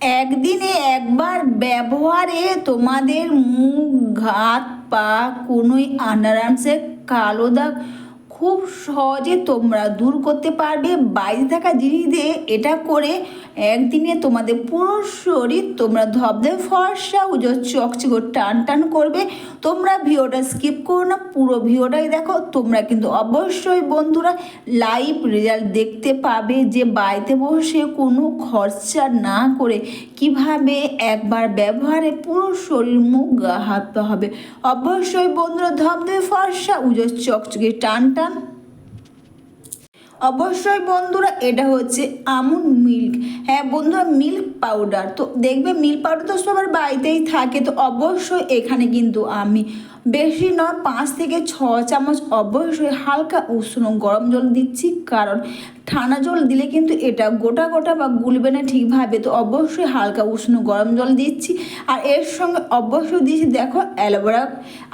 একদিনে একবার ব্যবহারে তোমাদের মুখ ঘাত পা কোনোই আন্ডারআর্মসে কালো দাগ খুব সহজে তোমরা দূর করতে পারবে বাইরে থাকা জিনিস দিয়ে এটা করে একদিনে তোমাদের পুরো শরীর তোমরা ধবধে ফর্সা উজো চকচক টান টান করবে। তোমরা ভিডিওটা স্কিপ করো না, পুরো ভিডিওটাই দেখো। তোমরা কিন্তু অবশ্যই বন্ধুরা লাইভ রেজাল্ট দেখতে পাবে যে বাড়িতে বসে কোনো খরচা না করে কীভাবে একবার ব্যবহারে পুরো শরীর, মুখ, গা, হাত হবে। অবশ্যই বন্ধুরা ধবধে ফর্সা উজো চকচকে টান টান অবশ্যই বন্ধুরা, এটা হচ্ছে আমুল মিল্ক। হ্যাঁ বন্ধুরা, মিল্ক পাউডার। তো দেখবে মিল্ক পাউডার তো সবার বাড়িতেই থাকে, তো অবশ্যই এখানে কিন্তু আমি বেশি নয়, পাঁচ থেকে ছ চামচ অবশ্যই হালকা উষ্ণ গরম জল দিচ্ছি। কারণ ঠান্ডা জল দিলে কিন্তু এটা গোটা গোটা বা গুলবে না ঠিকভাবে। তো অবশ্যই হালকা উষ্ণ গরম জল দিচ্ছি। আর এর সঙ্গে অবশ্যই দিয়েছি দেখো, অ্যালোভেরা।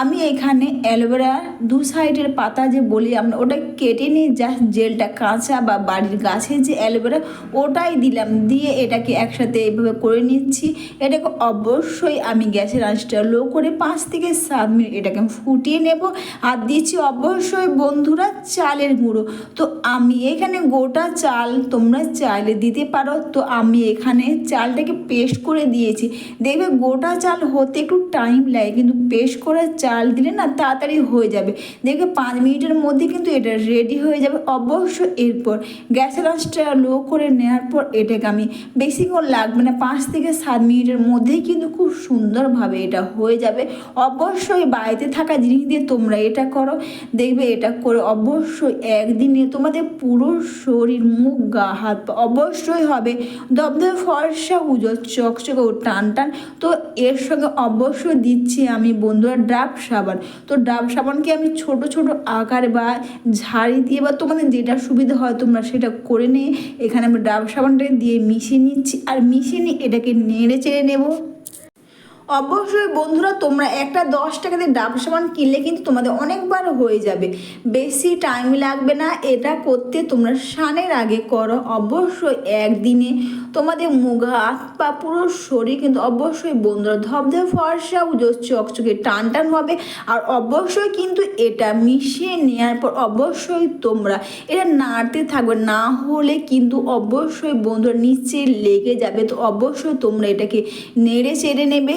আমি এখানে অ্যালোভেরা দু সাইডের পাতা যে বলি আমরা, ওটা কেটে নিয়ে জাস্ট জেলটা কাঁচা বা বাড়ির গাছের যে অ্যালোভেরা, ওটাই দিলাম। দিয়ে এটাকে একসাথে এইভাবে করে নিচ্ছি। এটাকে অবশ্যই আমি গ্যাসের আঁচটা লো করে পাঁচ থেকে সাত মিনিট এটাকে ফুটিয়ে নেব। আর দিচ্ছি অবশ্যই বন্ধুরা চালের গুঁড়ো। তো আমি এখানে গোটা চাল তোমরা চাইলে দিতে পারো। তো আমি এখানে চালটাকে পেস্ট করে দিয়েছি। দেখবে গোটা চাল হতে একটু টাইম লাগে, কিন্তু পেস্ট করে চাল দিলে না তাড়াতাড়ি হয়ে যাবে। দেখবে পাঁচ মিনিটের মধ্যে কিন্তু এটা রেডি হয়ে যাবে। অবশ্য এরপর গ্যাসের আঁচটা লো করে নেওয়ার পর এটাকে আমি বেশিক্ষণ লাগবে না, পাঁচ থেকে সাত মিনিটের মধ্যেই কিন্তু খুব সুন্দরভাবে এটা হয়ে যাবে। অবশ্যই বাড়িতে থাকা জিনিস দিয়ে তোমরা এটা করো। দেখবে এটা করে অবশ্যই একদিনে তোমাদের পুরো শরীর, মুখ, গা, হাত অবশ্যই হবে। দবদবে ফর্সা উজো চকচকে ও টান টান। তো এর সঙ্গে অবশ্যই দিচ্ছি আমি বন্ধুরা ডাব সাবান। তো ডাব সাবানকে আমি ছোট ছোট আকার বা ঝাড়ি দিয়ে বা তোমাদের যেটা সুবিধা হয় তোমরা সেটা করে নিয়ে এখানে আমি ডাব সাবানটাকে দিয়ে মিশিয়ে নিচ্ছি। আর মিশিয়ে নিয়ে এটাকে নেড়ে চেড়ে নেব। অবশ্যই বন্ধুরা, তোমরা একটা দশ টাকাতে ডাব সাবান কিনলে কিন্তু তোমাদের অনেকবার হয়ে যাবে। বেশি টাইম লাগবে না, এটা করতে তোমরা স্নানের আগে করো, অবশ্যই একদিনে। তোমাদের মুখ, হাত, পা, পুরো শরীর কিন্তু অবশ্যই বন্ধুরা ধবধে ফর্সা, উজো, চকচকে, টান টান হবে। আর অবশ্যই কিন্তু এটা মিশিয়ে নেওয়ার পর অবশ্যই তোমরা এটা নাড়তে থাকবে, না হলে কিন্তু অবশ্যই বন্ধুরা নিচে লেগে যাবে। তো অবশ্যই তোমরা এটাকে নেড়ে চেড়ে নেবে।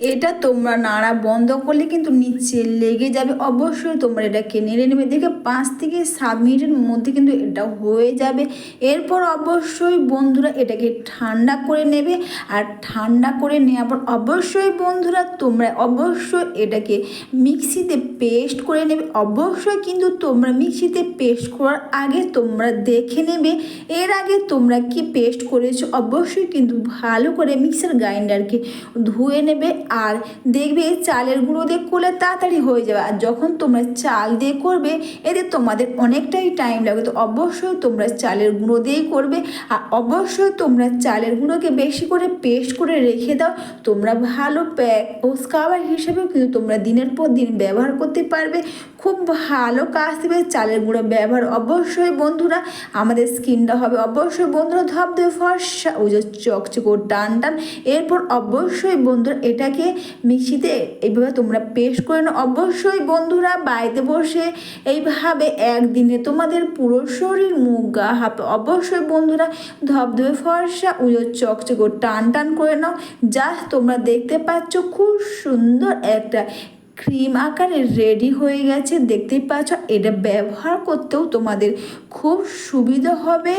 এটা তোমরা নাড়া বন্ধ করলে কিন্তু নিচে লেগে যাবে। অবশ্যই তোমরা এটাকে নেড়ে নেবে। দেখে পাঁচ থেকে সাত মিনিটের মধ্যে কিন্তু এটা হয়ে যাবে। এরপর অবশ্যই বন্ধুরা এটাকে ঠান্ডা করে নেবে। আর ঠান্ডা করে নেওয়ার পর অবশ্যই বন্ধুরা তোমরা অবশ্যই এটাকে মিক্সিতে পেস্ট করে নেবে। অবশ্যই কিন্তু তোমরা মিক্সিতে পেস্ট করার আগে তোমরা দেখে নেবে। এর আগে তোমরা কি পেস্ট করেছ? অবশ্যই কিন্তু ভালো করে মিক্সার গ্রাইন্ডারকে ধুয়ে নেবে আর দেখবে চালের গুঁড়ো দিয়ে করলে তাড়াতাড়ি হয়ে যাবে। আর যখন তোমরা চাল দিয়ে করবে, এতে তোমাদের অনেকটাই টাইম লাগবে। তো অবশ্যই তোমরা চালের গুঁড়ো দিয়েই করবে। আর অবশ্যই তোমরা চালের গুঁড়োকে বেশি করে পেস্ট করে রেখে দাও। তোমরা ভালো প্যাক ও স্কাবার হিসেবেও কিন্তু তোমরা দিনের পর দিন ব্যবহার করতে পারবে। খুব ভালো কাজ দেবে, চালের গুঁড়ো ব্যবহার অবশ্যই বন্ধুরা, আমাদের স্কিনটা হবে অবশ্যই বন্ধুরা ধপ ধরে ফর্সা, ওই যে চকচক টান টান, এরপর অবশ্যই বন্ধুরা এটাকে মিক্সিতে এইভাবে তোমরা পেস্ট করে নাও। অবশ্যই বন্ধুরা বাড়িতে বসে এইভাবে একদিনে তোমাদের পুরো শরীর মুখ, গা, হাত, অবশ্যই বন্ধুরা ধপ ধবধবে ফর্সা উজো চকচক টান টান করে নাও। যা তোমরা দেখতে পাচ্ছ খুব সুন্দর একটা ক্রিম আকারে রেডি হয়ে গেছে দেখতেই পাচ্ছ এটা ব্যবহার করতেও তোমাদের খুব সুবিধা হবে।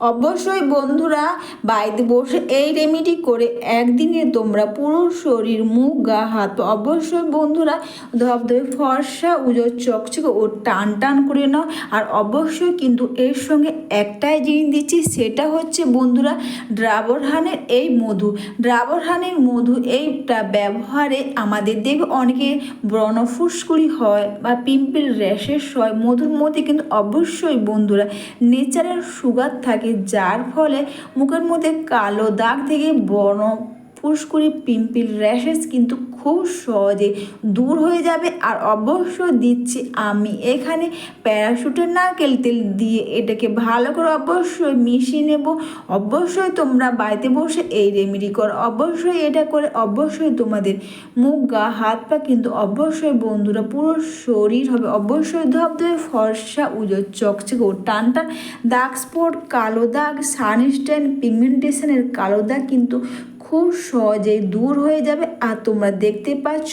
অবশ্যই বন্ধুরা, বাড়িতে বসে এই রেমেডি করে একদিনে তোমরা পুরো শরীর, মুখ, গা, হাত অবশ্যই বন্ধুরা ধবধবে ফর্সা, উজো, চকচকে ও টান টান করে নাও। আর অবশ্যই কিন্তু এর সঙ্গে একটাই জিনিস দিচ্ছি, সেটা হচ্ছে বন্ধুরা ড্রাবরহানের এই মধু। ড্রাবরহানের মধু এইটা ব্যবহারে আমাদের দেখবে অনেকে ব্রণ ফুসকুড়ি হয় বা পিম্পল র্যাশেস হয়। মধুর মধ্যে কিন্তু অবশ্যই বন্ধুরা নেচারের সুগার থাকে যার ফলে মুখের মধ্যে কালো দাগ থেকে বর্ণ ফুসকুড়ি পিম্পিল র্যাশেস কিন্তু খুব সহজে দূর হয়ে যাবে আর অবশ্যই দিচ্ছি আমি এখানে প্যারাশুটের নারকেল তেল দিয়ে এটাকে ভালো করে অবশ্যই মিশিয়ে নেব। অবশ্যই তোমরা বাড়িতে বসে এই রেমেডি কর। অবশ্যই এটা করে অবশ্যই তোমাদের মুখ, গা, হাত, পা কিন্তু অবশ্যই বন্ধুরা পুরো শরীর হবে। অবশ্যই ধবধবে ফর্সা উজো চকচকে টান টান। দাগ স্পট, কালো দাগ, সানস্ট্যান্ড, পিগমেন্টেশনের কালো দাগ কিন্তু খুব সহজেই দূর হয়ে যাবে। আর তোমরা দেখতে পাচ্ছ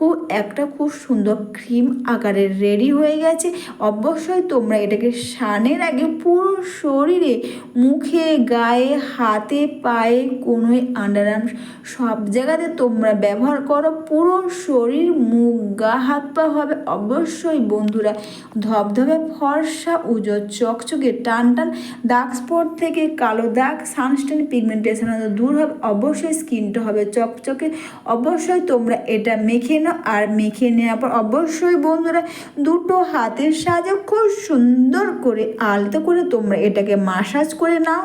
খুব একটা খুব সুন্দর ক্রিম আকারে রেডি হয়ে গেছে। অবশ্যই তোমরা এটাকে স্নানের আগে পুরো শরীরে, মুখে, গায়ে, হাতে, পায়ে, কোনোই আন্ডারআর্ম সব জায়গাতে তোমরা ব্যবহার করো। পুরো শরীর, মুখ, গা, হাত, পা হবে। অবশ্যই বন্ধুরা, ধবধবে ফর্সা, উজো, চকচকে, টান টান, দাগ স্পট থেকে কালো দাগ সানস্টেন পিগমেন্টেশন দূর হবে। অবশ্যই স্কিনটা হবে চকচকে। অবশ্যই তোমরা এটা মেখে নাও। আর মেখে নেওয়ার পর অবশ্যই বন্ধুরা দুটো হাতের সাহায্যে খুব সুন্দর করে আলতো করে তোমরা এটাকে মাসাজ করে নাও।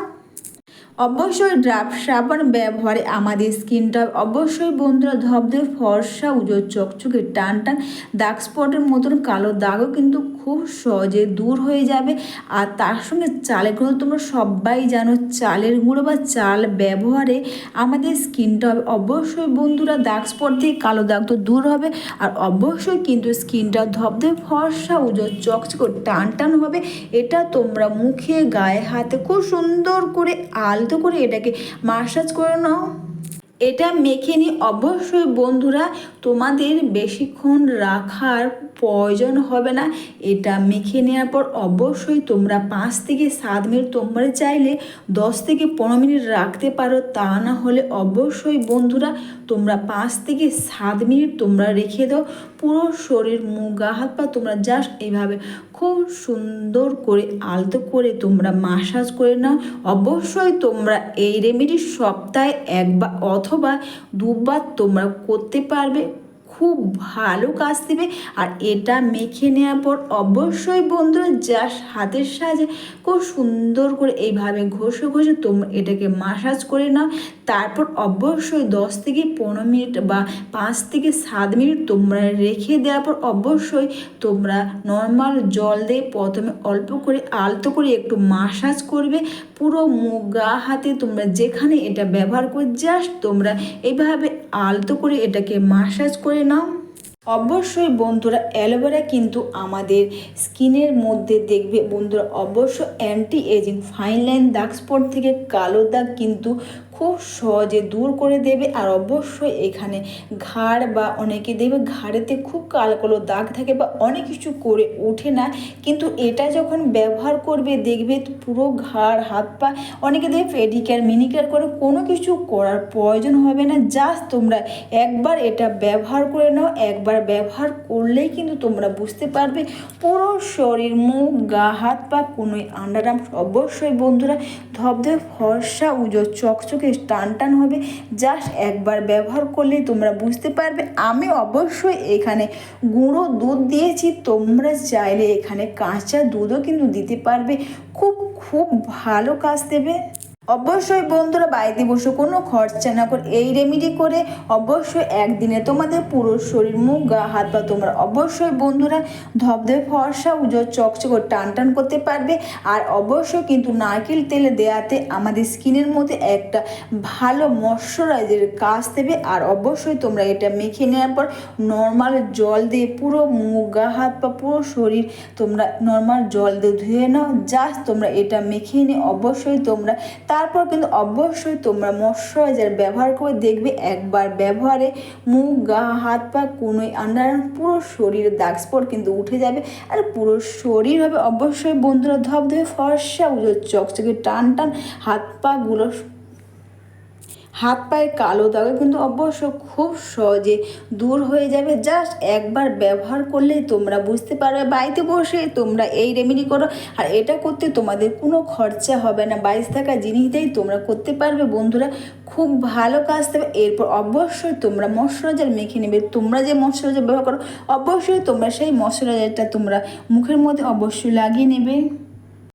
অবশ্যই ড্রাফট সাবান ব্যবহারে আমাদের স্কিনটা অবশ্যই বন্ধুরা ধবধবে ফর্সা, উজোর চকচকে, টান টান দাগ স্পটের মতন কালো দাগও কিন্তু খুব সহজে দূর হয়ে যাবে। আর তার সঙ্গে চালের গুঁড়ো তোমরা সবাই জানো, চালের গুঁড়ো বা চাল ব্যবহারে আমাদের স্কিনটা অবশ্যই বন্ধুরা দাগ স্পট থেকে কালো দাগ তো দূর হবে। আর অবশ্যই কিন্তু স্কিনটা ধবধবে ফর্সা, উজোর চকচকে, টান টান হবে। এটা তোমরা মুখে, গায়ে, হাতে খুব সুন্দর করে আলতো করে এটাকে মাসাজ করে নাও। এটা মেখে নিয়ে অবশ্যই বন্ধুরা তোমাদের বেশিক্ষণ রাখার প্রয়োজন হবে না। এটা মেখে নেওয়ার পর অবশ্যই তোমরা পাঁচ থেকে সাত মিনিট তোমরা চাইলে দশ থেকে পনেরো মিনিট রাখতে পারো। তা না হলে অবশ্যই বন্ধুরা তোমরা পাঁচ থেকে সাত মিনিট তোমরা রেখে দাও। পুরো শরীর, মুখ, গা, হাত, পা তোমরা জাস্ট এইভাবে খুব সুন্দর করে আলতো করে তোমরা মাসাজ করে নাও। অবশ্যই তোমরা এই রেমেডি সপ্তাহে একবার অথবা দুবার তোমরা করতে পারবে। খুব ভালো কাজ দেবে। আর এটা মেখে নেওয়ার পর অবশ্যই বন্ধুরা জাস্ট হাতের সাহায্যে খুব সুন্দর করে এইভাবে ঘষে ঘষে তোমরা এটাকে মাসাজ করে নাও। তারপর অবশ্যই দশ থেকে পনেরো মিনিট বা পাঁচ থেকে সাত মিনিট তোমরা রেখে দেওয়ার পর অবশ্যই তোমরা নর্মাল জল দিয়ে প্রথমে অল্প করে আলতো করে একটু মাসাজ করবে। পুরো মুখ, গা, হাতে তোমরা যেখানে এটা ব্যবহার করে জাস্ট তোমরা এইভাবে আলতো করে এটাকে মাসাজ করে নাও। অবশ্যই বন্ধুরা অ্যালোভেরা কিন্তু আমাদের স্কিনের মধ্যে দেখবে। বন্ধুরা অবশ্য অ্যান্টি এজিং ফাইন লাইন দাগ স্পট থেকে কালো দাগ কিন্তু খুব সহজে দূর করে দেবে আর অবশ্যই এখানে ঘাড় বা অনেকে দেবে ঘাড়েতে খুব কালো কালো দাগ থাকে বা অনেক কিছু করে ওঠে না। কিন্তু এটা যখন ব্যবহার করবে, দেখবে পুরো ঘাড়, হাত পা, অনেকে দেবে পেডিকেয়ার মিনিকেয়ার করে কোনো কিছু করার প্রয়োজন হবে না। জাস্ট তোমরা একবার এটা ব্যবহার করে নাও, একবার ব্যবহার করলেই কিন্তু তোমরা বুঝতে পারবে। পুরো শরীর, মুখ, গা, হাত পা কোনোই আন্ডারআর্ম অবশ্যই বন্ধুরা ধবধবে ফর্সা, উজো, চকচকে টান টান হবে। জাস্ট একবার ব্যবহার করলেই তোমরা বুঝতে পারবে। আমি অবশ্যই এখানে গুঁড়ো দুধ দিয়েছি। তোমরা চাইলে এখানে কাঁচা দুধও কিন্তু দিতে পারবে। খুব খুব ভালো কাজ দেবে। অবশ্যই বন্ধুরা বাড়িতে বসে, কোনো খরচা না করে এই রেমিডি করে অবশ্যই একদিনে তোমাদের পুরো শরীর, মুখ, গা, হাত, পা তোমরা অবশ্যই বন্ধুরা ধবধবে ফর্সা, উজো, চকচক টান টান করতে পারবে। আর অবশ্যই কিন্তু নারকেল তেলে দেওয়াতে আমাদের স্কিনের মধ্যে একটা ভালো ময়শ্চারাইজের কাজ দেবে। আর অবশ্যই তোমরা এটা মেখে নেওয়ার পর নর্মাল জল দিয়ে পুরো মুখ, গা, হাত, পা, পুরো শরীর তোমরা নর্মাল জল দিয়ে ধুয়ে নাও। জাস্ট তোমরা এটা মেখে নিয়ে অবশ্যই তোমরা তারপর কিন্তু অবশ্যই তোমরা ময়শ্চারাইজার ব্যবহার করে দেখবে একবার ব্যবহারে মুখ, গা, হাত, পা, কোনোই আন্ডার পুরো শরীরে দাগ স্পট কিন্তু উঠে যাবে। আর পুরো শরীর হবে অবশ্যই বন্ধুরা ধবধবে ফর্সা উজোর চকচকে টান টান হাত পাগুলো হাত পায়ের কালো দাগও কিন্তু অবশ্য খুব সহজে দূর হয়ে যাবে। জাস্ট একবার ব্যবহার করলেই তোমরা বুঝতে পারবে, বাড়িতে বসে তোমরা এই রেমেডি করো। আর এটা করতে তোমাদের কোনো খরচা হবে না। বাইশ থাকা জিনিসটাই তোমরা করতে পারবে বন্ধুরা। খুব ভালো কাজ দেবে। এরপর অবশ্যই তোমরা ময়শ্চারাইজার মেখে নেবে। তোমরা যে ময়শ্চারাইজার ব্যবহার করো, অবশ্যই তোমরা সেই ময়শ্চারাইজারটা তোমরা মুখের মধ্যে অবশ্যই লাগিয়ে নেবে।